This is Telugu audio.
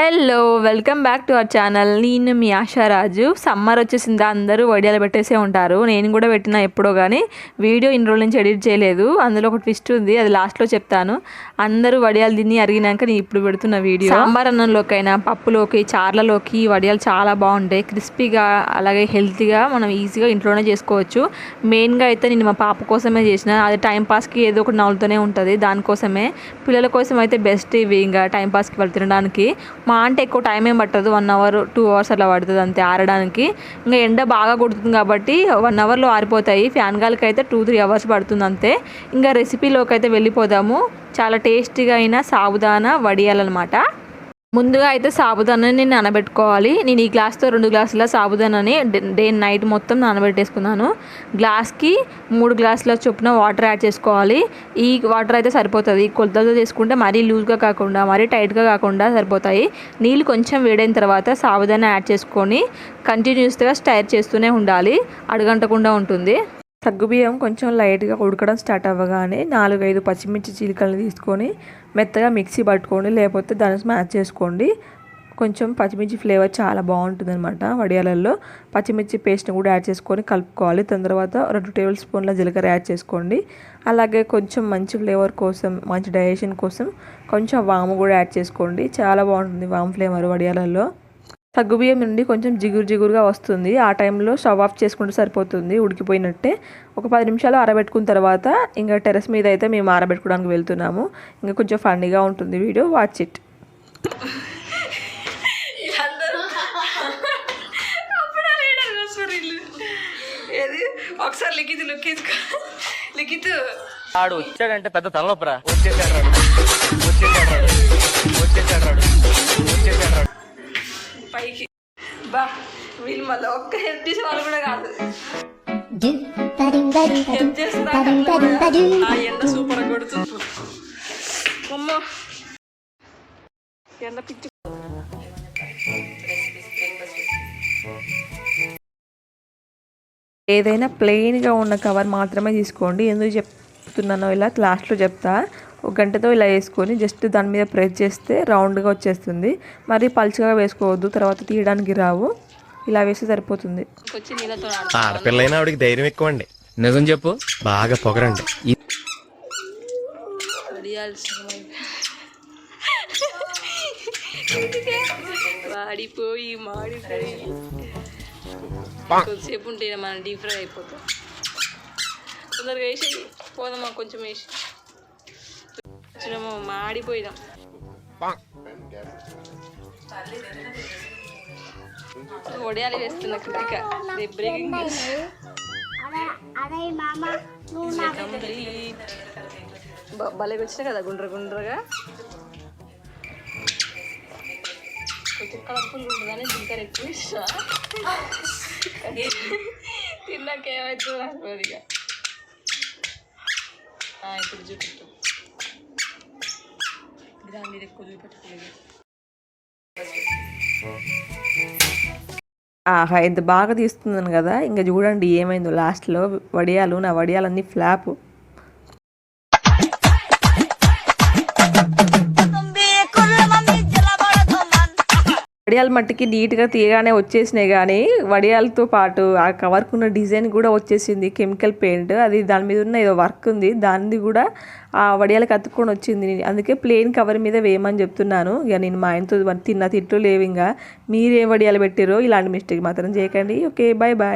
Hello welcome back to our channel నేను మీ ఆశారాజు సమ్మర్ వచ్చేసిందా? అందరూ వడియాలు పెట్టేసే ఉంటారు. నేను కూడా పెట్టిన ఎప్పుడో కానీ వీడియో ఇన్ని రోజుల నుంచి ఎడిట్ చేయలేదు. అందులో ఒక ట్విస్ట్ ఉంది. అది లాస్ట్లో చెప్తాను. అందరూ వడియాలు తిని అరిగినాక నేను ఇప్పుడు పెడుతున్న వీడియో సాంబార్ అన్నంలోకైనా పప్పులోకి చార్లలోకి వడియాలు చాలా బాగుంటాయి. క్రిస్పీగా అలాగే హెల్తీగా మనం ఈజీగా ఇంట్లోనే చేసుకోవచ్చు. మెయిన్గా అయితే నేను మా పాప కోసమే చేసిన. అది టైంపాస్కి ఏదో ఒకటి నవ్వుతూనే ఉంటుంది. దానికోసమే. పిల్లల కోసం అయితే బెస్ట్ ఇవి ఇంకా టైంపాస్కి వాళ్ళు తినడానికి మా అంటే ఎక్కువ టైం ఏం పట్టదు. వన్ అవర్ టూ అవర్స్ అలా పడుతుంది అంతే ఆరడానికి. ఇంకా ఎండ బాగా కొడుతుంది కాబట్టి వన్ అవర్లో ఆరిపోతాయి. ఫ్యాన్ గాలికి అయితే టూ త్రీ అవర్స్ పడుతుంది అంతే. ఇంకా రెసిపీలోకి అయితే వెళ్ళిపోదాము. చాలా టేస్టీగా అయిన సాబుదానా వడియాలన్నమాట. ముందుగా అయితే సాబుదానాన్ని నానబెట్టుకోవాలి. నేను ఈ గ్లాస్తో రెండు గ్లాసుల సాబుదానాన్ని డే నైట్ మొత్తం నానబెట్టేసుకున్నాను. గ్లాస్కి మూడు గ్లాసుల చొప్పున వాటర్ యాడ్ చేసుకోవాలి. ఈ వాటర్ అయితే సరిపోతుంది. కొలతలతో చేసుకుంటే మరీ లూజ్గా కాకుండా మరీ టైట్గా కాకుండా సరిపోతాయి. నీళ్ళు కొంచెం వేడైన తర్వాత సాబుదానా యాడ్ చేసుకొని కంటిన్యూస్గా స్టైర్ చేస్తూనే ఉండాలి. అడగంటకుండా ఉంటుంది. సగ్గుబియ్యం కొంచెం లైట్గా ఉడకడం స్టార్ట్ అవ్వగానే నాలుగైదు పచ్చిమిర్చి చీలికలను తీసుకొని మెత్తగా మిక్సీ పట్టుకోండి లేకపోతే దాన్ని స్మాష్ చేసుకోండి. కొంచెం పచ్చిమిర్చి ఫ్లేవర్ చాలా బాగుంటుంది అనమాట వడియాలల్లో పచ్చిమిర్చి పేస్ట్ని కూడా యాడ్ చేసుకొని కలుపుకోవాలి. దాని తర్వాత రెండు టేబుల్ స్పూన్ల జీలకర్ర యాడ్ చేసుకోండి. అలాగే కొంచెం మంచి ఫ్లేవర్ కోసం మంచి డైజెషన్ కోసం కొంచెం వాము కూడా యాడ్ చేసుకోండి. చాలా బాగుంటుంది వాము ఫ్లేవర్ వడియాలల్లో సగ్గుబియ్యం నుండి కొంచెం జిగురు జిగురుగా వస్తుంది. ఆ టైంలో స్టవ్ ఆఫ్ చేసుకుంటే సరిపోతుంది. ఉడికిపోయినట్టే ఒక పది నిమిషాలు ఆరబెట్టుకున్న తర్వాత ఇంకా టెరస్ మీద అయితే మేము ఆరబెట్టుకోవడానికి వెళ్తున్నాము. ఇంకా కొంచెం ఫన్నీగా ఉంటుంది వీడియో. వాచ్ ఇట్ ఒకసారి లిఖిత్ లిఖిత్ లిఖిత్. ఆడు వచ్చాడంటే పెద్ద తలనొప్పరా. వచ్చేసాడు వచ్చేసాడు వచ్చేసాడు వచ్చేసాడు పైకి. బా వీళ్ళు మళ్ళీ ఒక్క హెల్ప్ చేసే వాళ్ళు కూడా కాదు. హెల్ప్ చేస్తున్నా ఆ ఎండ సూపర్ కొడుతుంది. అమ్మో. ఎండ పిచ్చి. ఏదైనా ప్లెయిన్గా ఉన్న కవర్ మాత్రమే తీసుకోండి. ఎందుకు చెప్తున్నానో ఇలా లాస్ట్లో చెప్తా. ఒక గంటతో ఇలా వేసుకొని జస్ట్ దాని మీద ప్రెస్ చేస్తే రౌండ్గా వచ్చేస్తుంది. మరి పలుచగా వేసుకోవద్దు తర్వాత తీయడానికి రావు. ఇలా వేస్తే సరిపోతుంది. ఆడపిల్లైనా ఆవిడకి ధైర్యం ఎక్కువ అండి నిజం చెప్పు. బాగా పొగరండి. వాడిపోయి మాడిపోయి. కొద్దిసేపు ఉంటే మనం డీప్ ఫ్రై అయిపోతాం. తొందరగా వేసి పోదామా కొంచెం వేసి వచ్చినామో మాడిపోయినాం. వడియాలు వేస్తున్న కృతిక బ్రేకింగ్ భలేగా కదా గుండ్ర గుండ్రగా. కొంచెం కలర్ఫుల్ ఉంటుందని జింకర్ ఎక్కువ ఇష్టం. తిన్నాక ఏమవుతుందో అనుకోదు ఇక. ఆ, ఇప్పుడు చూపెట్టు దాని మీద ఎక్కువ చూపెట్టుకోలేదు ఆహా ఎంత బాగా తీస్తున్నాను కదా. ఇంకా చూడండి ఏమైందో. లాస్ట్లో వడియాలు నా వడియాలన్నీ ఫ్లాప్ వడియాల మట్టికి నీట్గా తీయగానే వచ్చేసినాయి కానీ వడియాలతో పాటు ఆ కవర్కున్న డిజైన్ కూడా వచ్చేసింది కెమికల్ పెయింట్. అది దాని మీద ఉన్న ఏదో వర్క్ ఉంది దానిది కూడా ఆ వడియాలకు అతుక్కొని వచ్చింది. అందుకే ప్లెయిన్ కవర్ మీద వేయమని చెప్తున్నాను. ఇక నేను మా ఆయనతో తిన్న తిట్లు లేవు ఇంకా. మీరేం వడియాలు పెట్టారో ఇలాంటి మిస్టేక్ మాత్రం చేయకండి. Okay bye bye